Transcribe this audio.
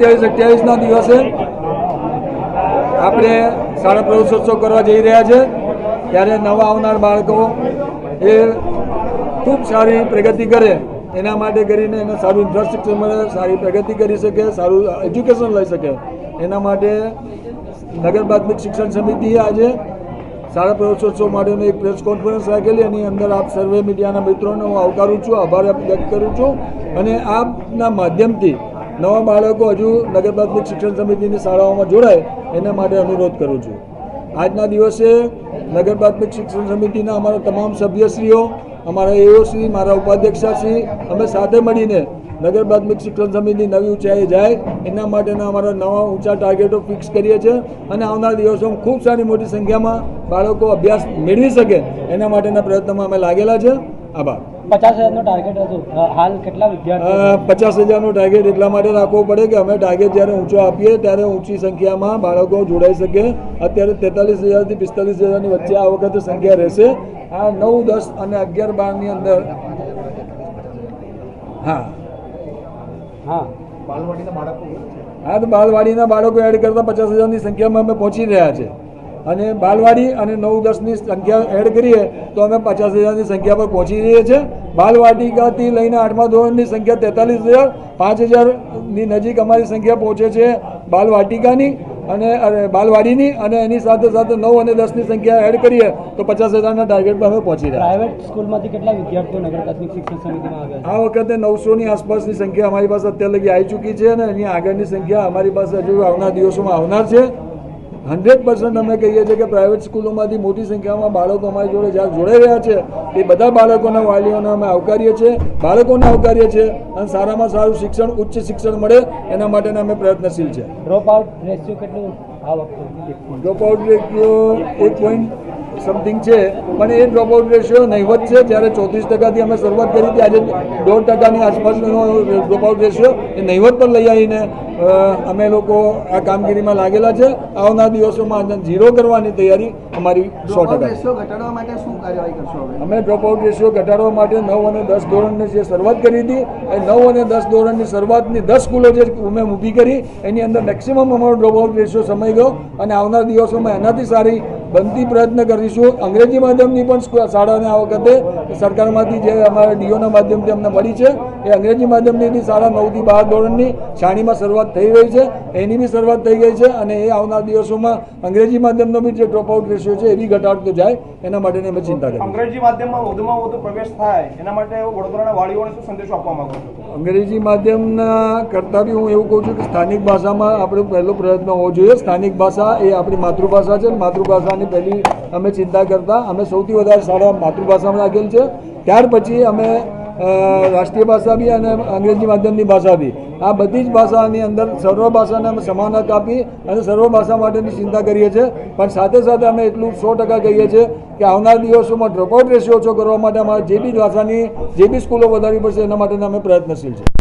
સત્યાવીસ અઠ્યાવીસના દિવસે આપણે શાળા પ્રવેશોત્સવ કરવા જઈ રહ્યા છે. ત્યારે નવા આવનાર બાળકો એ ખૂબ સારી પ્રગતિ કરે. એના માટે કરીને એને સારું ઇન્ફ્રાસ્ટ્રક્ચર મળે, સારી પ્રગતિ કરી શકે, સારું એજ્યુકેશન લઈ શકે. એના માટે નગર પ્રાથમિક શિક્ષણ સમિતિએ આજે શાળા પ્રવેશોત્સવ માટેની એક પ્રેસ કોન્ફરન્સ રાખેલી. એની અંદર આપ સર્વે મીડિયાના મિત્રોને હું આવકારું છું, આભાર વ્યક્ત કરું છું. અને આપના માધ્યમથી નવા બાળકો હજુ નગર પ્રાથમિક શિક્ષણ સમિતિની શાળાઓમાં જોડાય, એના માટે અનુરોધ કરું છું. આજના દિવસે નગર પ્રાથમિક શિક્ષણ સમિતિના અમારા તમામ સભ્યશ્રીઓ, અમારા એઓશ્રી મારા ઉપાધ્યક્ષશ્રી, અમે સાથે મળીને નગર પ્રાથમિક શિક્ષણ સમિતિ નવી ઊંચાઈએ જાય, એના માટેના અમારા નવા ઊંચા ટાર્ગેટો ફિક્સ કરીએ છીએ અને આવનાર દિવસોમાં ખૂબ સારી મોટી સંખ્યામાં બાળકો અભ્યાસ મેળવી શકે એના માટેના પ્રયત્નોમાં અમે લાગેલા છે. આભાર પચાસ હજારનો ટાર્ગેટ હતો. હાલ કેટલા વિદ્યાર્થીઓ પચાસ હજારનો ટાર્ગેટ એટલા માટે રાખવો પડે કે અમે ટાર્ગેટ જ્યારે ઊંચો આપીએ ત્યારે ઊંચી સંખ્યામાં બાળકો જોડાઈ શકે. અત્યારે તેતાલીસ હજારથી પિસ્તાલીસ હજારની વચ્ચે આ વખતે સંખ્યા રહેશે. આ નવ દસ અને અગિયાર બારની અંદર હા. હા. હા તો બાલવાડીના બાળકો એડ કરતાં પચાસ હજારની સંખ્યામાં અમે પહોંચી રહ્યા છે. અને બાલવાડી અને નવ દસની સંખ્યા એડ કરીએ તો અમે પચાસ હજારની સંખ્યા પર પહોંચી રહીએ છીએ. બાલવાટિકાથી લઈને આઠમા ધોરણની સંખ્યા તેતાલીસ હજાર પાંચ હજારની નજીક અમારી સંખ્યા પહોંચે છે બાલવાટિકાની અને બાલવાડીની અને એની સાથે સાથે નવ અને દસની સંખ્યા એડ કરીએ તો પચાસ હજારના ટાર્ગેટ પર અમે પહોંચી રહ્યા પ્રાઇવેટ સ્કૂલમાંથી કેટલા વિદ્યાર્થીઓ નગર પ્રાથમિક શિક્ષણ સમિતિમાં આવ્યા આ વખતે નવસોની આસપાસની સંખ્યા અમારી પાસે અત્યાર લગી આવી ચૂકી છે અને એની આગળની સંખ્યા અમારી પાસે હજુ આવનાર દિવસોમાં આવનાર છે. હંડ્રેડ પર્સન્ટ અમે કહીએ છીએ કે પ્રાઇવેટ સ્કૂલોમાંથી મોટી સંખ્યામાં બાળકો અમારી જોડે જ્યાં જોડાઈ રહ્યા છે. એ બધા બાળકોના વાલીઓને અમે આવકારીએ છીએ બાળકોને આવકારીએ છીએ અને સારામાં સારું શિક્ષણ ઉચ્ચ શિક્ષણ મળે એના માટેના અમે પ્રયત્નશીલ છે. છે ડ્રોપ આઉટ રેશિયો કેટલું આ વખતે? ડ્રોપ આઉટ રેશિયો એક પોઈન્ટ સમથિંગ છે. પણ એ ડ્રોપ આઉટ રેશિયો નહીવત છે જ્યારે ચોત્રીસ ટકાથી અમે શરૂઆત કરી હતી. આજે દોઢ ટકાની આસપાસનો ડ્રોપ આઉટ રેશિયો એ નહીવત પર લઈ આવીને અમે લોકો આ કામગીરીમાં લાગેલા છે. આવનાર દિવસોમાં ઝીરો કરવાની તૈયારી અમારી સો ટકા. અમે ડ્રોપ આઉટ રેશિયો ઘટાડવા માટે નવ અને દસ ધોરણની જે શરૂઆત કરી હતી એ નવ અને દસ ધોરણની શરૂઆતની દસ સ્કૂલો જે અમે ઊભી કરી એની અંદર મેક્સિમમ અમારો ડ્રોપ આઉટ રેશિયો સમય ગયો. અને આવનાર દિવસોમાં એનાથી સારી બનતી પ્રયત્ન કરીશું. અંગ્રેજી માધ્યમની પણ શાળાને આ વખતે સરકારમાંથી જે અમારા ડીઓના માધ્યમથી અમને મળી છે. એ અંગ્રેજી માધ્યમની એની શાળા નવથી બાર ધોરણની શાળીમાં શરૂઆત થઈ રહી છે. એની બી શરૂઆત થઈ ગઈ છે અને એ આવનાર દિવસોમાં અંગ્રેજી માધ્યમનો બી જે ડ્રોપ આઉટ રેશિયો છે એ બી ઘટાડતો જાય. એના માટેની અમે ચિંતા કરી અંગ્રેજી માધ્યમમાં વધુમાં વધુ પ્રવેશ થાય એના માટે વડોદરાના વાળીઓને શું સંદેશો આપવા માંગુ છું? અંગ્રેજી માધ્યમના કરતાં બી હું એવું કહું છું કે સ્થાનિક ભાષામાં આપણો પહેલો પ્રયત્ન હોવો જોઈએ. સ્થાનિક ભાષા એ આપણી માતૃભાષા છે. માતૃભાષાની પહેલી અમે ચિંતા કરતા અમે સૌથી વધારે શાળા માતૃભાષામાં રાખેલ છે. ત્યાર પછી અમે રાષ્ટ્રીય ભાષા બી અને અંગ્રેજી માધ્યમની ભાષા બી. આ બધી જ ભાષાની અંદર સર્વ ભાષાને અમે સમાન હક આપી અને સર્વ ભાષા માટેની ચિંતા કરીએ છીએ. પણ સાથે સાથે અમે એટલું સો ટકા કહીએ છીએ કે આવનાર દિવસોમાં ડ્રોપઆઉટ રેશિયો ઓછો કરવા માટે અમારે જે બી ભાષાની જે બી સ્કૂલો વધારવી પડશે એના માટેના અમે પ્રયત્નશીલ છે